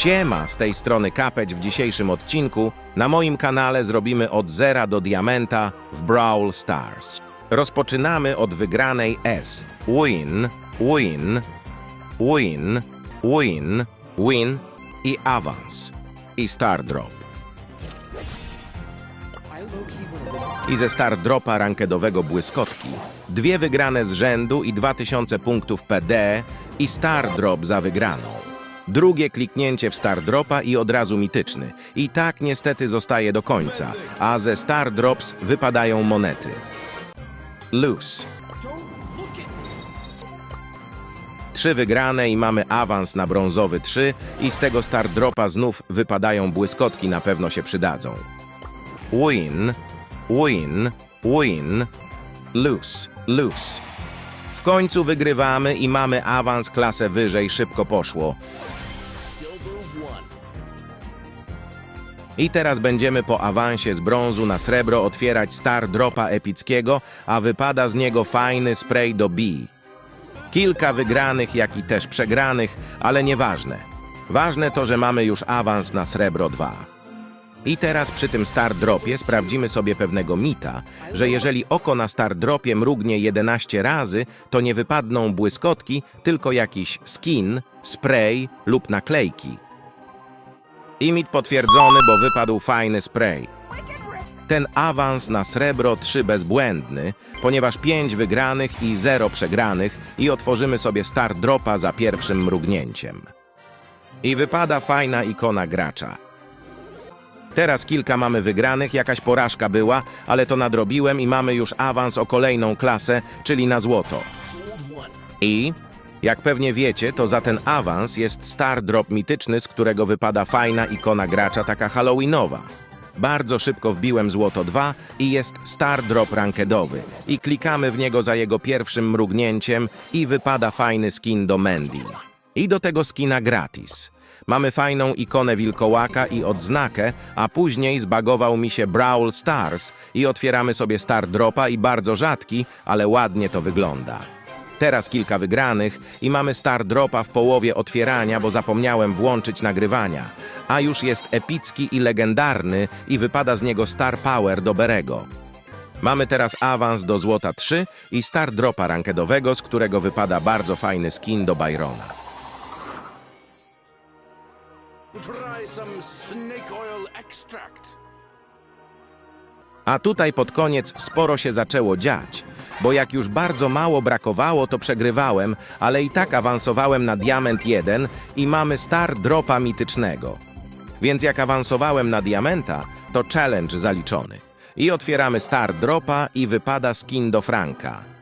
Siema, z tej strony Kapeć w dzisiejszym odcinku. Na moim kanale zrobimy od zera do diamenta w Brawl Stars. Rozpoczynamy od wygranej S. Win, win, win, win, win i awans. I star drop. I ze star dropa rankedowego błyskotki. Dwie wygrane z rzędu i 2000 punktów PD i star drop za wygraną. Drugie kliknięcie w star dropa i od razu mityczny. I tak niestety zostaje do końca, a ze star drops wypadają monety. Loose. Trzy wygrane i mamy awans na brązowy 3 i z tego star dropa znów wypadają błyskotki, na pewno się przydadzą. Win, win, win, lose, lose. W końcu wygrywamy i mamy awans klasę wyżej, szybko poszło. I teraz będziemy po awansie z brązu na srebro otwierać star dropa epickiego, a wypada z niego fajny spray do B. Kilka wygranych, jak i też przegranych, ale nieważne. Ważne to, że mamy już awans na srebro 2. I teraz przy tym star dropie sprawdzimy sobie pewnego mita, że jeżeli oko na star dropie mrugnie 11 razy, to nie wypadną błyskotki, tylko jakiś skin, spray lub naklejki. I mit potwierdzony, bo wypadł fajny spray. Ten awans na srebro 3 bezbłędny, ponieważ 5 wygranych i 0 przegranych i otworzymy sobie star dropa za pierwszym mrugnięciem. I wypada fajna ikona gracza. Teraz kilka mamy wygranych, jakaś porażka była, ale to nadrobiłem i mamy już awans o kolejną klasę, czyli na złoto. I, jak pewnie wiecie, to za ten awans jest Star Drop mityczny, z którego wypada fajna ikona gracza, taka halloweenowa. Bardzo szybko wbiłem złoto 2 i jest Star Drop rankedowy. I klikamy w niego za jego pierwszym mrugnięciem i wypada fajny skin do Mandy. I do tego skina gratis. Mamy fajną ikonę wilkołaka i odznakę, a później zbagował mi się Brawl Stars i otwieramy sobie Star Dropa i bardzo rzadki, ale ładnie to wygląda. Teraz kilka wygranych i mamy Star Dropa w połowie otwierania, bo zapomniałem włączyć nagrywania. A już jest epicki i legendarny i wypada z niego Star Power do Berego. Mamy teraz awans do złota 3 i Star Dropa rankedowego, z którego wypada bardzo fajny skin do Byrona. A tutaj pod koniec sporo się zaczęło dziać, bo jak już bardzo mało brakowało, to przegrywałem, ale i tak awansowałem na Diament 1 i mamy star dropa mitycznego. Więc jak awansowałem na Diamenta, to challenge zaliczony. I otwieramy star dropa i wypada skin do Franka.